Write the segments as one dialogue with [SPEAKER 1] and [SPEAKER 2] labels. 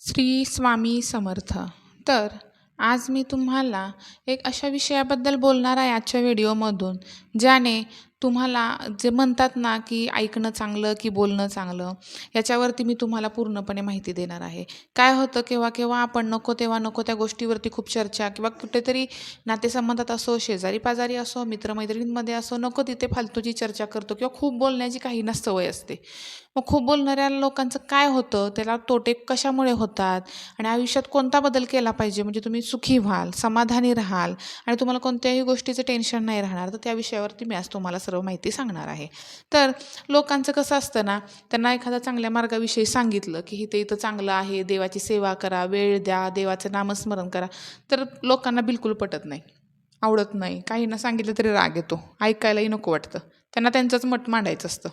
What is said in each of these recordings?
[SPEAKER 1] श्री स्वामी समर्थ. तर आज मी तुम्हाला एक अशा विषयाबद्दल बोलणार आहे आजच्या व्हिडिओमधून ज्याने तुम्हाला जे म्हणतात ना की ऐकणं चांगलं की बोलणं चांगलं याच्यावरती मी तुम्हाला पूर्णपणे माहिती देणार आहे. काय होतं केव्हा केव्हा आपण नको तेव्हा नको त्या गोष्टीवरती खूप चर्चा किंवा कुठेतरी नातेसंबंधात असो शेजारी पाजारी असो मित्रमैत्रिणींमध्ये असो नको तिथे फालतूची चर्चा करतो किंवा खूप बोलण्याची काही ना सवय असते. मग खूप बोलणाऱ्या लोकांचं काय होतं? त्याला तोटे कशामुळे होतात? आणि आयुष्यात कोणता बदल केला पाहिजे? म्हणजे तुम्ही सुखी व्हाल समाधानी राहाल आणि तुम्हाला कोणत्याही गोष्टीचं टेन्शन नाही राहणार तर त्या विषयावरती मी आज तुम्हाला सर्व माहिती सांगणार आहे. तर लोकांचं कसं असतं ना त्यांना एखाद्या चांगल्या मार्गाविषयी सांगितलं की इथं इथं चांगलं आहे देवाची सेवा करा वेळ द्या देवाचं नामस्मरण करा तर लोकांना बिलकुल पटत नाही आवडत नाही. काहींना सांगितलं तरी राग येतो ऐकायलाही नको वाटतं. त्यांना त्यांचंच मत मांडायचं असतं.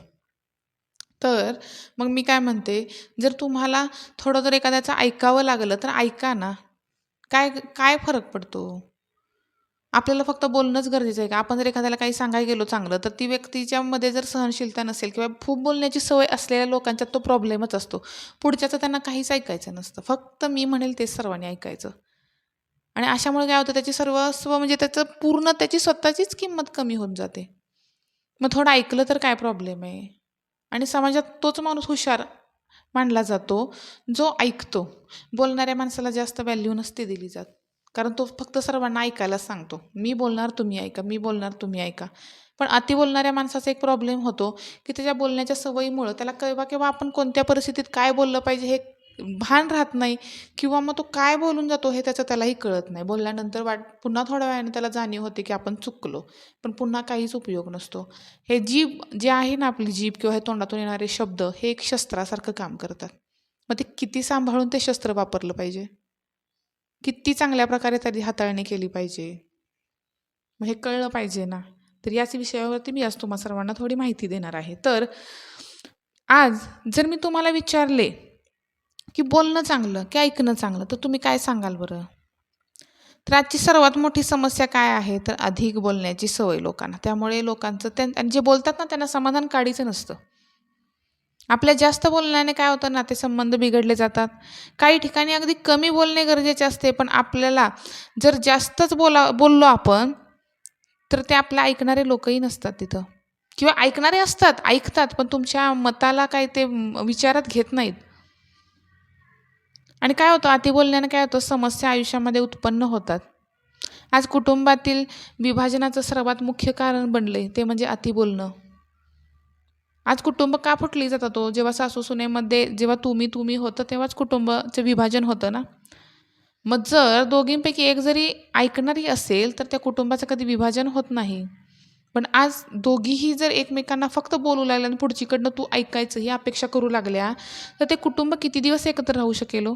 [SPEAKER 1] तर मग मी काय म्हणते जर तुम्हाला थोडं जर एखाद्याचं ऐकावं लागलं तर ऐका ना. काय काय फरक पडतो? आपल्याला फक्त बोलणंच गरजेचं आहे का? आपण जर एखाद्याला काही सांगायला गेलो चांगलं तर ती व्यक्तीच्यामध्ये जर सहनशीलता नसेल किंवा खूप बोलण्याची सवय असलेल्या लोकांच्यात तो प्रॉब्लेमच असतो. पुढच्याचं त्यांना काहीच ऐकायचं नसतं. फक्त मी म्हणेल तेच सर्वांनी ऐकायचं. आणि अशामुळे काय होतं त्याची सर्वस्व म्हणजे त्याचं पूर्ण त्याची स्वतःचीच किंमत कमी होत जाते. मग थोडं ऐकलं तर काय प्रॉब्लेम आहे? आणि समाजात तोच माणूस हुशार मानला जातो जो ऐकतो. बोलणाऱ्या माणसाला जास्त व्हॅल्यू नसते दिली जात. कारण तो फक्त सर्वांना ऐकायला सांगतो. मी बोलणार तुम्ही ऐका. मी बोलणार तुम्ही ऐका. पण अति बोलणाऱ्या माणसाचा एक प्रॉब्लेम होतो की त्याच्या बोलण्याच्या सवयीमुळं त्याला केव्हा केव्हा आपण कोणत्या परिस्थितीत काय बोललं पाहिजे हे भान राहत नाही किंवा मग तो काय बोलून जातो हे त्याचं त्यालाही कळत नाही. बोलल्यानंतर वाट पुन्हा थोड्या वेळाने त्याला जाणीव होते की आपण चुकलो. पण पुन्हा काहीच उपयोग नसतो. हे जीभ जे आहे ना आपली जीभ किंवा हे तोंडातून येणारे शब्द हे एक शस्त्रासारखं काम करतात. मग ते किती सांभाळून ते शस्त्र वापरलं पाहिजे? किती चांगल्या प्रकारे तरी हाताळणी केली पाहिजे. मग हे कळलं पाहिजे ना. तर याच विषयावरती मी आज तुम्हा सर्वांना थोडी माहिती देणार आहे. तर आज जर मी तुम्हाला विचारले की बोलणं चांगलं की ऐकणं चांगलं तर तुम्ही काय सांगाल बरं? तर आजची सर्वात मोठी समस्या काय आहे? तर अधिक बोलण्याची सवय लोकांना. त्यामुळे लोकांचं त्यां जे बोलतात ना त्यांना समाधान काढीचं नसतं. आपल्या जास्त बोलण्याने काय होतं नातेसंबंध बिघडले जातात. काही ठिकाणी अगदी कमी बोलणे गरजेचे असते पण आपल्याला जर जास्तच बोला बोललो आपण तर ते आपल्या ऐकणारे लोकही नसतात तिथं. किंवा ऐकणारे असतात ऐकतात पण तुमच्या मताला काय ते विचारात घेत नाहीत. आणि काय होतं अति बोलण्याने काय होतं समस्या आयुष्यामध्ये उत्पन्न होतात. आज कुटुंबातील विभाजनाचं सर्वात मुख्य कारण बनले ते म्हणजे अति बोलणं. आज कुटुंब का फुटली जातात तो? जेव्हा सासू सुनेमध्ये जेव्हा तुम्ही तुम्ही होतं तेव्हाच कुटुंबाचं विभाजन होतं ना? मग जर दोघींपैकी एक जरी ऐकणारी असेल तर त्या कुटुंबाचं कधी विभाजन होत नाही. पण आज दोघीही जर एकमेकांना फक्त बोलू लागल्या आणि पुढचीकडनं तू ऐकायचं ही अपेक्षा करू लागल्या तर ते कुटुंब किती दिवस एकत्र राहू शकेल हो?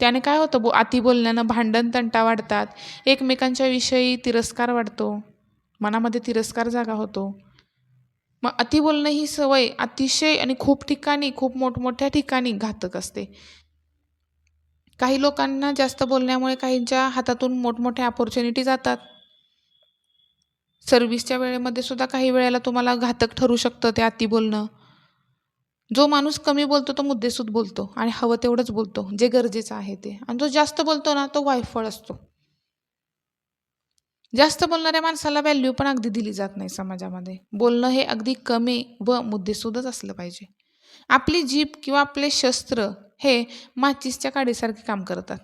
[SPEAKER 1] त्याने काय होतं बो अति बोलण्यानं भांडण तंटा वाढतात. एकमेकांच्या विषयी तिरस्कार वाढतो. मनामध्ये तिरस्कार जागा होतो. मग अति बोलणं ही सवय अतिशय आणि खूप ठिकाणी खूप मोठमोठ्या ठिकाणी घातक असते. काही लोकांना जास्त बोलण्यामुळे काहींच्या हातातून मोठमोठ्या अपॉर्च्युनिटी जातात. सर्व्हिसच्या वेळेमध्ये सुद्धा काही वेळेला तुम्हाला घातक ठरू शकतं ते अति बोलणं. जो माणूस कमी बोलतो तो मुद्देसूद बोलतो आणि हवं तेवढंच बोलतो जे गरजेचं आहे ते. आणि जो जास्त बोलतो ना तो वायफळ असतो. जास्त बोलणाऱ्या माणसाला व्हॅल्यू पण अगदी दिली जात नाही समाजामध्ये. बोलणं हे अगदी कमी व मुद्देसूदच असलं पाहिजे. आपली जीभ किंवा आपले शस्त्र हे माचीसच्या काडीसारखे काम करतात.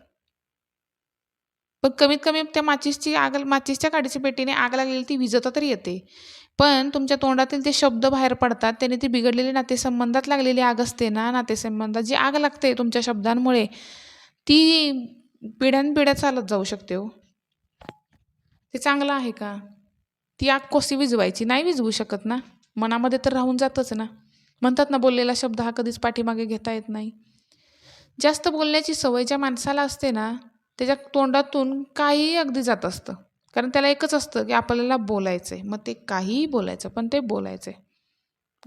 [SPEAKER 1] पण कमीत कमी त्या माचीसची आग माचीसच्या काडीच्या पेटीने आग लागलेली ती विजता तरी येते. पण तुमच्या तोंडातील ते शब्द बाहेर पडतात त्याने ती बिघडलेली नातेसंबंधात लागलेली आग असते ना? नातेसंबंधात जी आग लागते तुमच्या शब्दांमुळे ती पिढ्यानपिढ्या चालत जाऊ शकते हो. ते चांगलं आहे का? ती आग कशी विजवायची नाही विजवू शकत ना? मनामध्ये तर राहून जातच ना. म्हणतात ना बोललेला शब्द हा कधीच पाठीमागे घेता येत नाही. जास्त बोलण्याची सवय ज्या माणसाला असते ना त्याच्या तोंडातून काहीही अगदी जात असतं. कारण त्याला एकच असतं की आपल्याला बोलायचं आहे मग ते काहीही बोलायचं पण ते बोलायचं आहे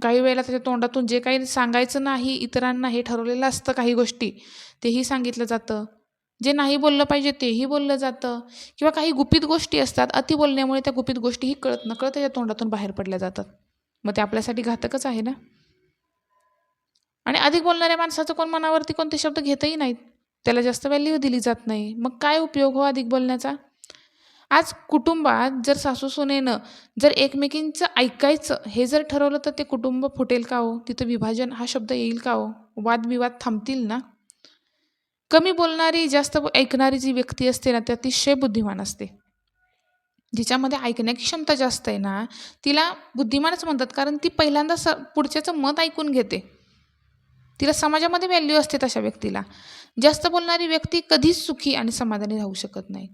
[SPEAKER 1] काही वेळेला त्याच्या तोंडातून जे काही सांगायचं नाही इतरांना हे ठरवलेलं असतं काही गोष्टी तेही सांगितलं जातं. जे नाही बोललं पाहिजे तेही बोललं जातं. किंवा काही गुपित गोष्टी असतात अति बोलण्यामुळे त्या गुपित गोष्टीही कळत नकळत त्याच्या तोंडातून बाहेर पडल्या जातात. मग ते आपल्यासाठी घातकच आहे ना? आणि अधिक बोलणाऱ्या माणसाचं कोण मनावरती कोणते शब्द घेतही नाहीत. त्याला जास्त व्हॅल्यू दिली जात नाही. मग काय उपयोग हो अधिक बोलण्याचा? आज कुटुंबात जर सासू सुनेनं जर एकमेकींचं ऐकायचं हे जर ठरवलं तर ते कुटुंब फुटेल का हो? तिथं विभाजन हा शब्द येईल का हो? वादविवाद थांबतील ना? कमी बोलणारी जास्त ऐकणारी जी व्यक्ती असते ना ती अतिशय बुद्धिमान असते. जिच्यामध्ये ऐकण्याची क्षमता जास्त आहे ना तिला बुद्धिमानच म्हणतात कारण ती पहिल्यांदा स पुढच्याचं मत ऐकून घेते. तिला समाजामध्ये व्हॅल्यू असते तशा व्यक्तीला. जास्त बोलणारी व्यक्ती कधीच सुखी आणि समाधानी राहू शकत नाही.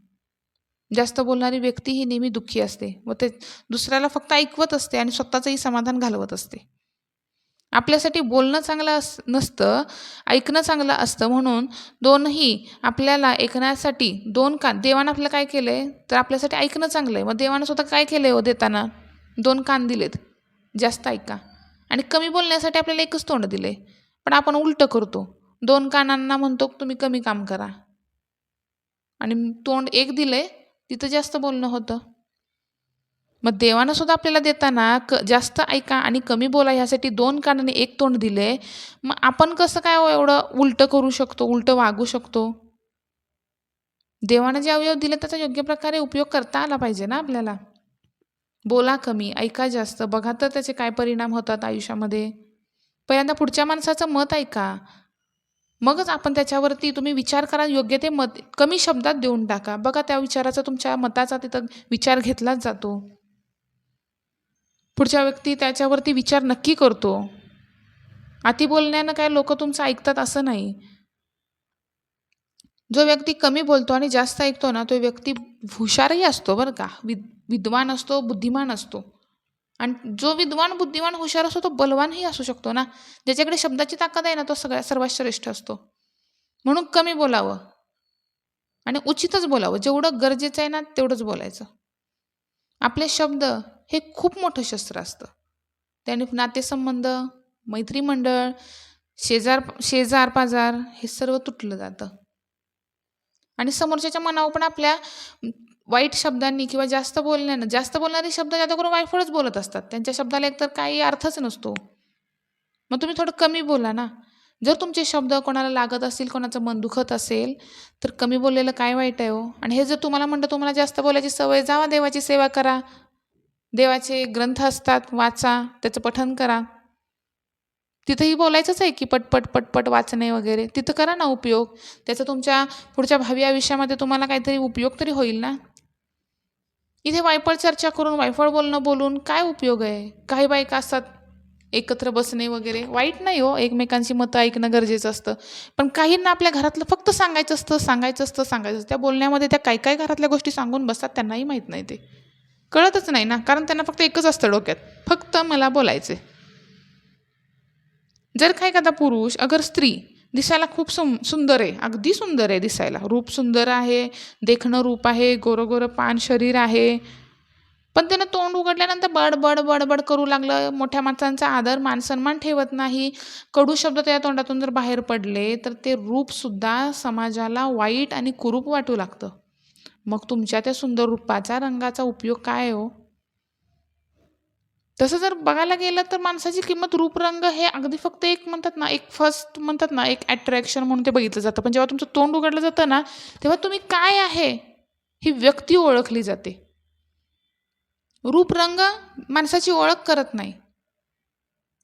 [SPEAKER 1] जास्त बोलणारी व्यक्ती ही नेहमी दुःखी असते. व ते दुसऱ्याला फक्त ऐकवत असते आणि स्वतःचंही समाधान घालवत असते. आपल्यासाठी बोलणं चांगलं अस नसतं ऐकणं चांगलं असतं म्हणून दोनही आपल्याला ऐकण्यासाठी दोन कान देवानं आपल्याला काय केलं आहे तर आपल्यासाठी ऐकणं चांगलं आहे. मग देवानं स्वतः काय केलं आहे हो देताना? दोन कान दिलेत. जास्त ऐका. आणि कमी बोलण्यासाठी आपल्याला एकच तोंड दिलं आहे पण आपण उलटं करतो. दोन कानांना म्हणतो तुम्ही कमी काम करा. आणि तोंड एक दिलं आहे तिथं जास्त बोलणं होतं. मग देवानं सुद्धा आपल्याला देताना क जास्त ऐका आणि कमी बोला ह्यासाठी दोन कानाने एक तोंड दिले. मग आपण कसं काय हो एवढं उलटं करू शकतो उलटं वागू शकतो? देवानं जे अवयव दिले त्याचा योग्य प्रकारे उपयोग करता आला पाहिजे ना आपल्याला? बोला कमी ऐका जास्त बघा तर त्याचे काय परिणाम होतात आयुष्यामध्ये. पहिल्यांदा पुढच्या माणसाचं मत ऐका. मगच आपण त्याच्यावरती तुम्ही विचार करा योग्य ते मत कमी शब्दात देऊन टाका. बघा त्या विचाराचा तुमच्या मताचा तिथं विचार घेतलाच जातो. पुढच्या व्यक्ती त्याच्यावरती विचार नक्की करतो. अति बोलण्यानं काय लोक तुमचं ऐकतात असं नाही. जो व्यक्ती कमी बोलतो आणि जास्त ऐकतो ना तो व्यक्ती हुशारही असतो बरं का. विद विद्वान असतो बुद्धिमान असतो. आणि जो विद्वान बुद्धिमान हुशार असतो तो बलवानही असू शकतो ना. ज्याच्याकडे शब्दाची ताकद आहे ना तो सगळ्या सर्वात श्रेष्ठ असतो. म्हणून कमी बोलावं. आणि उचितच बोलावं. जेवढं गरजेचं आहे ना तेवढंच बोलायचं. आपले शब्द हे खूप मोठं शस्त्र असतं. त्याने नातेसंबंध मैत्रीमंडळ शेजार शेजार पाजार हे सर्व तुटलं जातं. आणि समोरच्याच्या मनावर पण आपल्या वाईट शब्दांनी किंवा जास्त बोलण्यानं जास्त बोलणारे शब्द जास्त करून वायफळच बोलत असतात त्यांच्या शब्दाला एकतर काही अर्थच नसतो. मग तुम्ही थोडं कमी बोला ना. जर तुमचे शब्द कोणाला लागत असतील कोणाचं मन दुखत असेल तर कमी बोललेलं काय वाईट आहे हो? आणि हे जर तुम्हाला म्हणतं तुम्हाला जास्त बोलायची सवय जावा देवाची सेवा करा. देवाचे ग्रंथ असतात वाचा त्याचं पठन करा. तिथंही बोलायचंच आहे की पटपट पटपट वाचणे वगैरे. तिथं करा ना उपयोग. त्याचा तुमच्या पुढच्या भावी आयुष्यामध्ये तुम्हाला काहीतरी उपयोग तरी होईल ना? इथे वायफळ चर्चा करून वायफळ बोलणं बोलून काय उपयोग आहे? काही बायका असतात एकत्र बसणे वगैरे. वाईट नाही हो एकमेकांची मतं ऐकणं गरजेचं असतं. पण काहींना आपल्या घरातलं फक्त सांगायचं असतं सांगायचं असतं सांगायचं असतं. त्या बोलण्यामध्ये त्या काही काही घरातल्या गोष्टी सांगून बसतात त्यांनाही माहीत नाही ते. कळतच नाही ना कारण त्यांना फक्त एकच असतं डोक्यात. फक्त मला बोलायचे जर का एखादा पुरुष अगर स्त्री दिसायला खूप सुं सुंदर आहे अगदी सुंदर आहे दिसायला. रूप सुंदर आहे देखणं रूप आहे गोरं गोरं पान शरीर आहे. पण त्यानं तोंड उघडल्यानंतर बडबड बडबड करू लागलं. मोठ्या माणसांचा आदर मानसन्मान ठेवत नाही. कडू शब्द त्या तोंडातून जर बाहेर पडले तर ते रूपसुद्धा समाजाला वाईट आणि कुरूप वाटू लागतं. मग तुमच्या त्या सुंदर रूपाचा रंगाचा उपयोग काय आहे हो? तसं जर बघायला गेलं तर माणसाची किंमत रूपरंग हे अगदी फक्त एक म्हणतात ना एक फर्स्ट म्हणतात ना एक अट्रॅक्शन म्हणून ते बघितलं जातं. पण जेव्हा तुमचं तोंड उघडलं जातं ना तेव्हा तुम्ही काय आहे ही व्यक्ती ओळखली जाते. रूपरंग माणसाची ओळख करत नाही.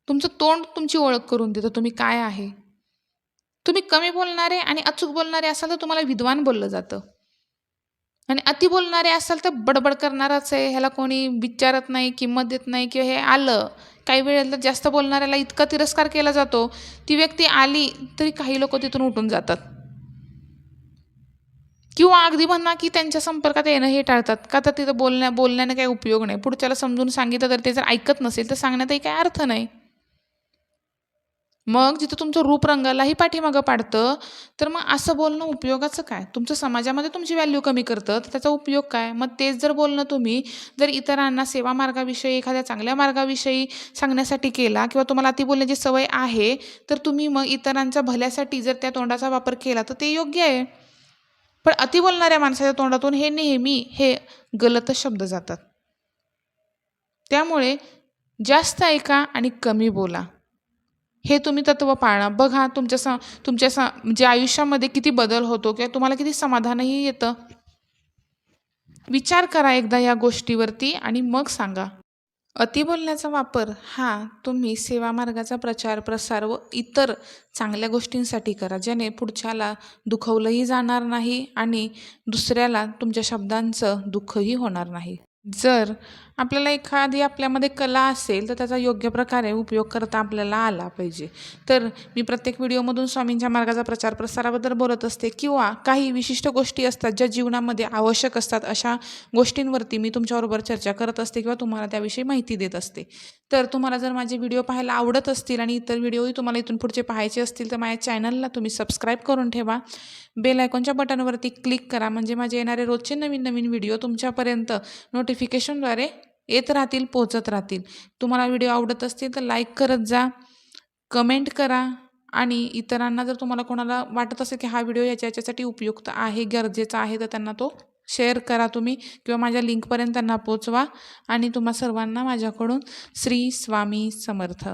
[SPEAKER 1] तुमचं तोंड तुमची ओळख करून देतं तुम्ही काय आहे? तुम्ही कमी बोलणारे आणि अचूक बोलणारे असाल तर तुम्हाला विद्वान बोललं जातं. आणि अति बोलणारे असाल तर बडबड करणारच आहे. ह्याला कोणी विचारत नाही किंमत देत नाही किंवा हे आलं. काही वेळेला जास्त बोलणाऱ्याला इतका तिरस्कार केला जातो ती व्यक्ती आली तरी काही लोक तिथून उठून जातात. किंवा अगदी म्हणा की त्यांच्या संपर्कात येणं हे टाळतात. का तर तिथं बोलण्या बोलण्याने काही उपयोग नाही. पुढच्याला समजून सांगितलं तर ते जर ऐकत नसेल तर सांगण्यातही काही अर्थ नाही. मग जिथं तुमचं रूपरंगालाही पाठीमागं पाडतं तर मग असं बोलणं उपयोगाचं काय? तुमचं समाजामध्ये तुमची व्हॅल्यू कमी करतं तर त्याचा उपयोग काय? मग तेच जर बोलणं तुम्ही जर इतरांना सेवा मार्गाविषयी एखाद्या चांगल्या मार्गाविषयी सांगण्यासाठी केला किंवा तुम्हाला ती बोलण्याची सवय आहे तर तुम्ही मग इतरांच्या भल्यासाठी जर त्या तोंडाचा वापर केला तर ते योग्य आहे. पण अति बोलणाऱ्या माणसाच्या तोंडातून हे नेहमी हे गलत शब्द जातात. त्यामुळे जास्त ऐका आणि कमी बोला. हे तुम्ही तत्त्व पाळा. बघा तुमच्या स तुमच्या स म्हणजे आयुष्यामध्ये किती बदल होतो किंवा तुम्हाला किती समाधानही येतं. विचार करा एकदा या गोष्टीवरती आणि मग सांगा. अति बोलण्याचा वापर हा तुम्ही सेवा मार्गाचा प्रचार प्रसार व इतर चांगल्या गोष्टींसाठी करा ज्याने पुढच्याला दुखवलंही जाणार नाही आणि दुसऱ्याला तुमच्या शब्दांचं दुःखही होणार नाही. जर आपल्याला एखादी आपल्यामध्ये कला असेल तर त्याचा योग्य प्रकारे उपयोग करता आपल्याला आला पाहिजे. तर मी प्रत्येक व्हिडिओमधून स्वामींच्या मार्गाचा प्रचार प्रसाराबद्दल बोलत असते किंवा काही विशिष्ट गोष्टी असतात ज्या जीवनामध्ये आवश्यक असतात अशा गोष्टींवरती मी तुमच्याबरोबर चर्चा करत असते किंवा तुम्हाला त्याविषयी माहिती देत असते. तर तुम्हाला जर माझे व्हिडिओ पाहायला आवडत असतील आणि इतर व्हिडिओही तुम्हाला इथून पुढचे पाहायचे असतील तर माझ्या चॅनलला तुम्ही सबस्क्राईब करून ठेवा. बेल आयकॉनच्या बटनवरती क्लिक करा. म्हणजे माझे येणारे रोजचे नवीन नवीन व्हिडिओ तुमच्यापर्यंत नोटिफिकेशनद्वारे येत राहतील पोचत राहतील. तुम्हाला व्हिडिओ आवडत असतील तर लाईक करत जा कमेंट करा आणि इतरांना जर तुम्हाला कोणाला वाटत असेल की हा व्हिडिओ याच्या याच्यासाठी उपयुक्त आहे गरजेचा आहे तर त्यांना तो शेअर करा तुम्ही किंवा माझ्या लिंकपर्यंत त्यांना पोचवा आणि तुम्हा सर्वांना माझ्याकडून श्री स्वामी समर्थ.